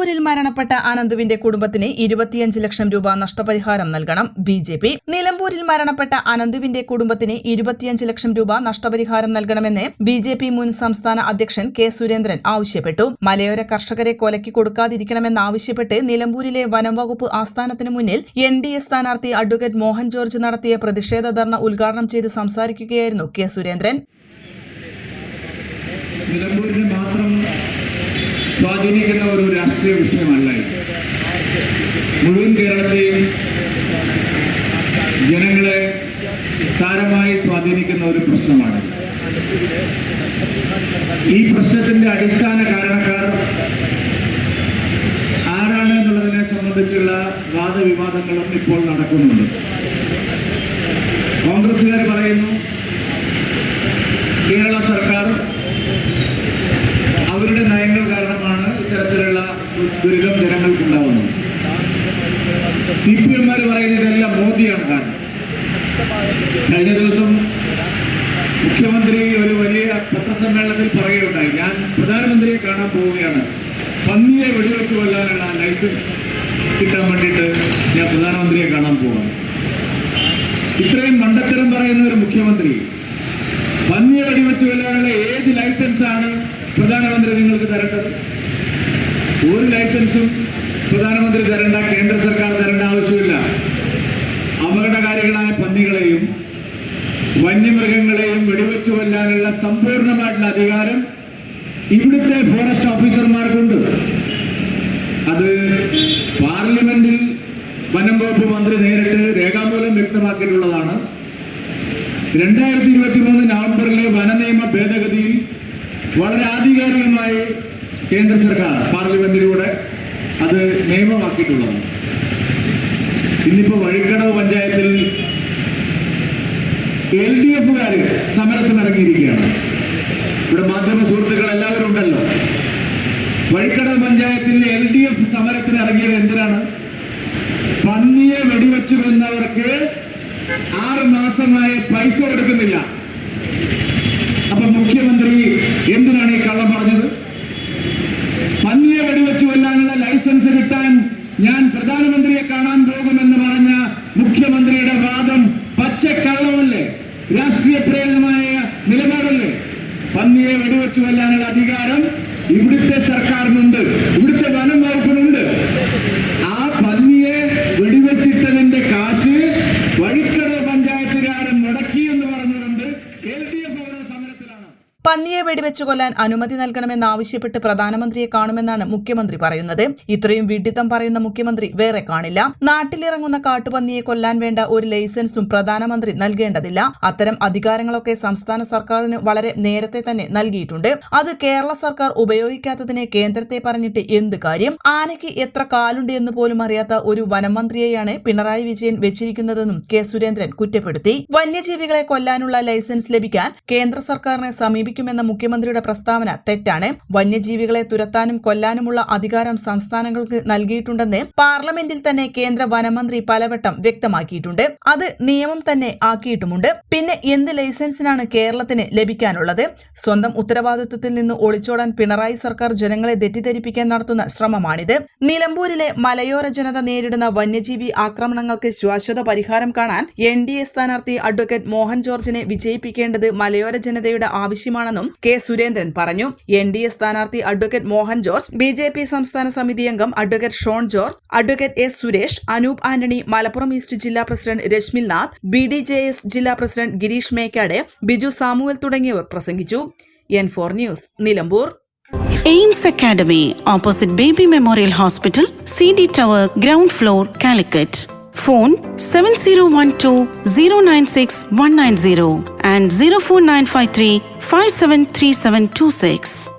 നിലമ്പൂരിൽ മരണപ്പെട്ട അനന്തുവിന്റെ കുടുംബത്തിന് ഇരുപത്തിയഞ്ച് ലക്ഷം രൂപ നഷ്ടപരിഹാരം നൽകണം. ബി ജെ പി നിലമ്പൂരിൽ മരണപ്പെട്ട അനന്തുവിന്റെ കുടുംബത്തിന് ഇരുപത്തിയഞ്ച് ലക്ഷം രൂപ നഷ്ടപരിഹാരം നൽകണമെന്ന് ബി ജെ പി മുൻ സംസ്ഥാന അധ്യക്ഷൻ കെ സുരേന്ദ്രൻ ആവശ്യപ്പെട്ടു. മലയോര കർഷകരെ കൊലക്കി കൊടുക്കാതിരിക്കണമെന്നാവശ്യപ്പെട്ട് നിലമ്പൂരിലെ വനം വകുപ്പ് ആസ്ഥാനത്തിന് മുന്നിൽ എൻ ഡി എ സ്ഥാനാർത്ഥി അഡ്വക്കേറ്റ് മോഹൻ ജോർജ് നടത്തിയ പ്രതിഷേധ ധർണ ഉദ്ഘാടനം ചെയ്ത് സംസാരിക്കുകയായിരുന്നു കെ സുരേന്ദ്രൻ. നിലമ്പൂരിനെ മാത്രം സ്വാധീനിക്കുന്ന ഒരു രാഷ്ട്രീയ വിഷയമല്ല ഇത്. മുഴുവൻ കേരളത്തെയും ജനങ്ങളെ സാരമായി സ്വാധീനിക്കുന്ന ഒരു പ്രശ്നമാണ് ദുരിതം ജനങ്ങൾക്കുണ്ടാവുന്നത് സി പി എംമാർ പറയുന്നതെല്ലാം മോദിയാണ് കാരണം. കഴിഞ്ഞ ദിവസം മുഖ്യമന്ത്രി ഒരു വലിയ പത്രസമ്മേളനത്തിൽ പറയുകയുണ്ടായി. ഞാൻ പ്രധാനമന്ത്രിയെ കാണാൻ പോവുകയാണ്. പന്നിയെ വെടിവെച്ച് കൊല്ലാനുള്ള ലൈസൻസ് കിട്ടാൻ വേണ്ടിയിട്ട് ഞാൻ പ്രധാനമന്ത്രിയെ കാണാൻ പോവാണ്. ഇത്രയും മണ്ടത്തരം പറയുന്ന ഒരു മുഖ്യമന്ത്രി പന്നിയെ വെടിവെച്ച് കൊല്ലാനുള്ള ഏത് ലൈസൻസാണ് പ്രധാനമന്ത്രി നിങ്ങൾക്ക് തരേണ്ടത്? ഒരു ലൈസൻസും പ്രധാനമന്ത്രി തരേണ്ട കേന്ദ്ര സർക്കാർ തരേണ്ട ആവശ്യമില്ല. അപകടകാരികളായ പന്നികളെയും വന്യമൃഗങ്ങളെയും വെടിവെച്ചു കൊല്ലാനുള്ള സമ്പൂർണമായിട്ടുള്ള അധികാരം ഇവിടുത്തെ ഫോറസ്റ്റ് ഓഫീസർമാർക്കുണ്ട് അത് പാർലമെന്റിൽ വനം വകുപ്പ് മന്ത്രി നേരിട്ട് രേഖാമൂലം വ്യക്തമാക്കിയിട്ടുള്ളതാണ്. രണ്ടായിരത്തി ഇരുപത്തി മൂന്ന് നവംബറിലെ വനനിയമ ഭേദഗതിയിൽ വളരെ ആധികാരികമായി കേന്ദ്ര സർക്കാർ പാർലമെന്റിലൂടെ അത് നിയമമാക്കിയിട്ടുള്ളതാണ് ഇന്നിപ്പോ വഴിക്കടവ് പഞ്ചായത്തിൽ എൽ ഡി എഫുകാർ സമരത്തിനിറങ്ങിയിരിക്കുകയാണ് ഇവിടെ മാധ്യമ സുഹൃത്തുക്കൾ എല്ലാവരും ഉണ്ടല്ലോ. വഴിക്കടവ് പഞ്ചായത്തിൽ എൽ ഡി എഫ് സമരത്തിന് ഇറങ്ങിയത് എന്തിനാണ്? പന്നിയെ വെടിവെച്ചു വന്നവർക്ക് ആറ് മാസമായി പൈസ കൊടുക്കുന്നില്ല അപ്പൊ മുഖ്യമന്ത്രി എന്തിനാണ് ഈ കള്ളം പറഞ്ഞത് പന്നിയെ വെടിവെച്ചു കൊല്ലാനുള്ള ലൈസൻസ് കിട്ടാൻ ഞാൻ പ്രധാനമന്ത്രിയെ കാണാൻ പോകുമെന്ന് പറഞ്ഞ മുഖ്യമന്ത്രിയുടെ വാദം പച്ചക്കള്ളമല്ലേ രാഷ്ട്രീയ പ്രേരിതമായ നിലപാടല്ലേ പന്നിയെ വെടിവെച്ചു കൊല്ലാനുള്ള അധികാരം ഇവിടുത്തെ സർക്കാരിനുണ്ട്. ഇവിടുത്തെ വനം വകുപ്പിനുണ്ട് ആ പന്നിയെ വെടിവെച്ചിട്ടതിന്റെ കാശ് വഴിക്കടവ് പഞ്ചായത്തുകാരൻ മുടക്കി എന്ന് പറഞ്ഞുകൊണ്ട് എൽ ഡി എഫ് അവരുടെ സമരത്തിലാണ് പന്നിയെ വെടിവെച്ചു കൊല്ലാൻ അനുമതി നൽകണമെന്നാവശ്യപ്പെട്ട് പ്രധാനമന്ത്രിയെ കാണുമെന്നാണ് മുഖ്യമന്ത്രി പറയുന്നത്. ഇത്രയും വിഡിത്തം പറയുന്ന മുഖ്യമന്ത്രി വേറെ കാണില്ല. നാട്ടിലിറങ്ങുന്ന കാട്ടുപന്നിയെ കൊല്ലാൻ വേണ്ട ഒരു ലൈസൻസും പ്രധാനമന്ത്രി നൽകേണ്ടതില്ല. അത്തരം അധികാരങ്ങളൊക്കെ സംസ്ഥാന സർക്കാരിന് വളരെ നേരത്തെ തന്നെ നൽകിയിട്ടുണ്ട്. അത് കേരള സർക്കാർ ഉപയോഗിക്കാത്തതിനെ കേന്ദ്രത്തെ പറഞ്ഞിട്ട് എന്ത് കാര്യം? ആനയ്ക്ക് എത്ര കാലുണ്ട് എന്ന് പോലും അറിയാത്ത ഒരു വനമന്ത്രിയെയാണ് പിണറായി വിജയൻ വെച്ചിരിക്കുന്നതെന്നും കെ സുരേന്ദ്രൻ കുറ്റപ്പെടുത്തി. വന്യജീവികളെ കൊല്ലാനുള്ള ലൈസൻസ് ലഭിക്കാൻ കേന്ദ്ര സർക്കാരിനെ സമീപിക്കുമെന്ന മുഖ്യമന്ത്രിയുടെ പ്രസ്താവന തെറ്റാണ്. വന്യജീവികളെ തുരത്താനും കൊല്ലാനുമുള്ള അധികാരം സംസ്ഥാനങ്ങൾക്ക് നൽകിയിട്ടുണ്ടെന്ന് പാർലമെന്റിൽ തന്നെ കേന്ദ്ര വനമന്ത്രി പലവട്ടം വ്യക്തമാക്കിയിട്ടുണ്ട്. അത് നിയമം തന്നെ ആക്കിയിട്ടുമുണ്ട്. പിന്നെ എന്ത് ലൈസൻസിനാണ് കേരളത്തിന് ലഭിക്കാനുള്ളത്? സ്വന്തം ഉത്തരവാദിത്വത്തിൽ നിന്ന് ഒളിച്ചോടാൻ പിണറായി സർക്കാർ ജനങ്ങളെ തെറ്റിദ്ധരിപ്പിക്കാൻ നടത്തുന്ന ശ്രമമാണിത്. നിലമ്പൂരിലെ മലയോര ജനത നേരിടുന്ന വന്യജീവി ആക്രമണങ്ങൾക്ക് ശാശ്വത പരിഹാരം കാണാൻ എൻ ഡി എ സ്ഥാനാർത്ഥി അഡ്വക്കേറ്റ് മോഹൻ ജോർജിനെ വിജയിപ്പിക്കേണ്ടത് മലയോര ജനതയുടെ ആവശ്യമാണെന്നും കെ. കെ സുരേന്ദ്രൻ പറഞ്ഞു. എൻ ഡി എ സ്ഥാനാർത്ഥി advocate Mohan George B J P സംസ്ഥാന സമിതി അംഗം advocate Shone George advocate S Suresh Anoop Antony Malappuram east ജില്ലാ president Rashmil Nath B D J S ജില്ലാ പ്രസിഡന്റ് ഗിരീഷ് മേക്കാടെ ബിജു സാമുവൽ തുടങ്ങിയവർ പ്രസംഗിച്ചു. N four news Nilambur. Aims academy opposite baby memorial hospital C D tower ground floor Calicut. Phone seven zero one two zero nine six one nine zero and zero four nine five three 573726.